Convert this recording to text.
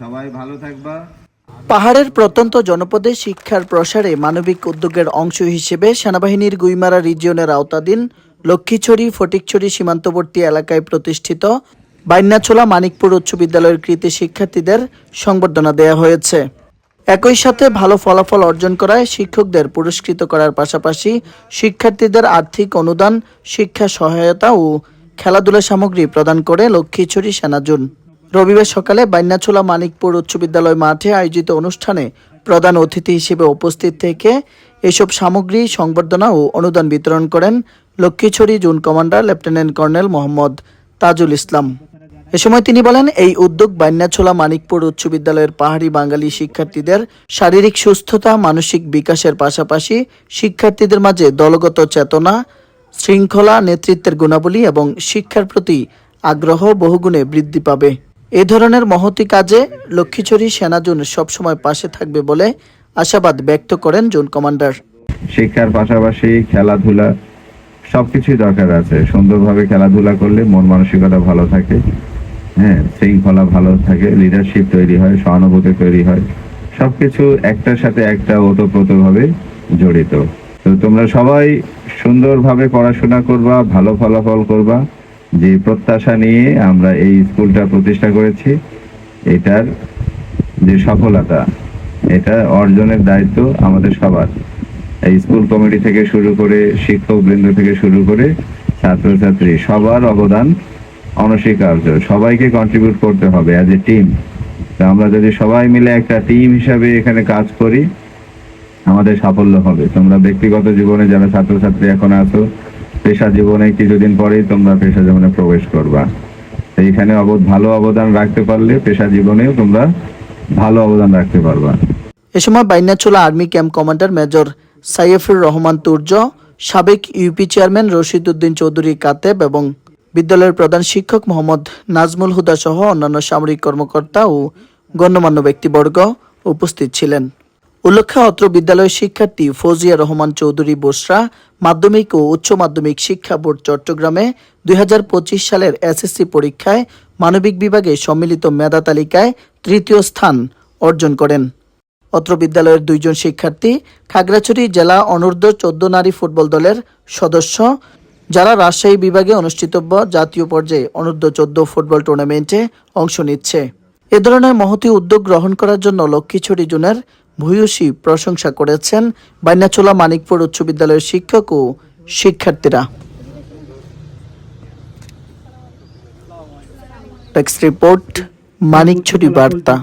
সবাই ভালো থাকবা। পাহাড়ের প্রত্যন্ত জনপদে শিক্ষার প্রসারে মানবিক উদ্যোগের অংশ হিসেবে সেনাবাহিনীর গুইমারা রিজিয়নের আওতাধীন লক্ষ্মীছড়ি, ফটিকছড়ি সীমান্তবর্তী এলাকায় প্রতিষ্ঠিত বাইন্যাছোলা মানিকপুর উচ্চ বিদ্যালয়ের কৃতি শিক্ষার্থীদের সংবর্ধনা দেওয়া হয়েছে। একই সাথে ভালো ফলাফল অর্জন করায় শিক্ষকদের পুরস্কৃত করার পাশাপাশি শিক্ষার্থীদের আর্থিক অনুদান, শিক্ষা সহায়তা ও খেলাধুলা সামগ্রী প্রদান করে লক্ষ্মীছড়ি সেনাজুন রবিবার সকালে বাইন্যাছোলা মানিকপুর উচ্চ বিদ্যালয় মাঠে আয়োজিত অনুষ্ঠানে প্রধান অতিথি হিসেবে উপস্থিত থেকে এসব সামগ্রী, সংবর্ধনা ও অনুদান বিতরণ করেন Lakshmichhari zone commander lieutenant colonel Mohammad Tajul Islam. এ সময় তিনি বলেন, এই উদ্যোগ বান্যাছোলা মানিকপুর উচ্চ বিদ্যালয়ের পাহাড়ি বাঙালি শিক্ষার্থীদের শারীরিক সুস্থতা, মানসিক বিকাশের পাশাপাশি শিক্ষার্থীদের মাঝে দলগত চেতনা, শৃঙ্খলা, নেতৃত্বের গুণাবলী এবং শিক্ষার প্রতি আগ্রহ বহুগুণে বৃদ্ধি পাবে। এ ধরনের মহতি কাজে লক্ষ্মীছড়ি সেনা সেনাজুন সবসময় পাশে থাকবে বলে আশাবাদ ব্যক্ত করেন জোন কমান্ডার। শিক্ষার পাশাপাশি খেলাধুলা সবকিছুই দরকার আছে। সুন্দরভাবে খেলাধুলা করলে মন মানসিকতা ভালো থাকে। হ্যাঁ শৃঙ্খলা ভালো থাকে লিডারশিপ তৈরি হয়, সহানুভূতি তৈরি হয়। সবকিছু একটার সাথে একটা ওতপ্রোতভাবে জড়িত। তো তোমরা সবাই সুন্দরভাবে পড়াশোনা করবা, ভালো ফলাফল করবা। যে প্রত্যাশা নিয়ে আমরা এই স্কুলটা প্রতিষ্ঠা করেছি, এটার যে সফলতা, এটা অর্জনের দায়িত্ব আমাদের সবার। এই স্কুল কমিটি থেকে শুরু করে শিক্ষক বৃন্দ থেকে শুরু করে ছাত্রছাত্রী, সবার অবদান অনস্বীকার্য। সবাইকে কন্ট্রিবিউট করতে হবে অ্যাজ এ টিম তো আমরা যদি সবাই মিলে একটা টিম হিসাবে এখানে কাজ করি, আমাদের সাফল্য হবে। তোমরা ব্যক্তিগত জীবনে যারা ছাত্রছাত্রী এখন আছো পেশা জীবনে কিছুদিন পরেই তোমরা পেশা জীবনে প্রবেশ করবা। এইখানে অবদ ভালো অবদান রাখতে পারলে পেশা জীবনেও তোমরা ভালো অবদান রাখতে পারবা। এ সময় Bainachola army camp commander major Saifur Rahman Turjo, সাবেক ইউপি চেয়ারম্যান রশিদ উদ্দিন চৌধুরী কাতেব এবং বিদ্যালয়ের প্রধান শিক্ষক মোহাম্মদ নাজমুল হুদা সহ অন্যান্য সামরিক কর্মকর্তা ও গণ্যমান্য ব্যক্তিবর্গ উপস্থিত ছিলেন। উল্লেখ্য, অত্র বিদ্যালয়ের শিক্ষার্থী ফৌজিয়া রহমান চৌধুরী বোসরা মাধ্যমিক ও উচ্চ মাধ্যমিক শিক্ষা বোর্ড চট্টগ্রামে দুই হাজার পঁচিশ সালের এসএসসি পরীক্ষায় মানবিক বিভাগে সম্মিলিত মেধা তালিকায় তৃতীয় স্থান অর্জন করেন। অত্র বিদ্যালয়ের দুইজন শিক্ষার্থী খাগড়াছড়ি জেলা অনূর্ধ্ব চোদ্দ নারী ফুটবল দলের সদস্য, যারা রাজশাহী বিভাগে অনুষ্ঠিতব্য জাতীয় পর্যায়ে অনূর্ধ্ব চোদ্দ ফুটবল টুর্নামেন্টে অংশ নিচ্ছে। এ ধরনের মহতি উদ্যোগ গ্রহণ করার জন্য লক্ষ্মীছড়ি জোনের ভূয়সী প্রশংসা করেছেন বাইনাচোলা মানিকপুর উচ্চ বিদ্যালয়ের শিক্ষক ও শিক্ষার্থীরা। টেক্সট রিপোর্ট মানিকছড়ি বার্তা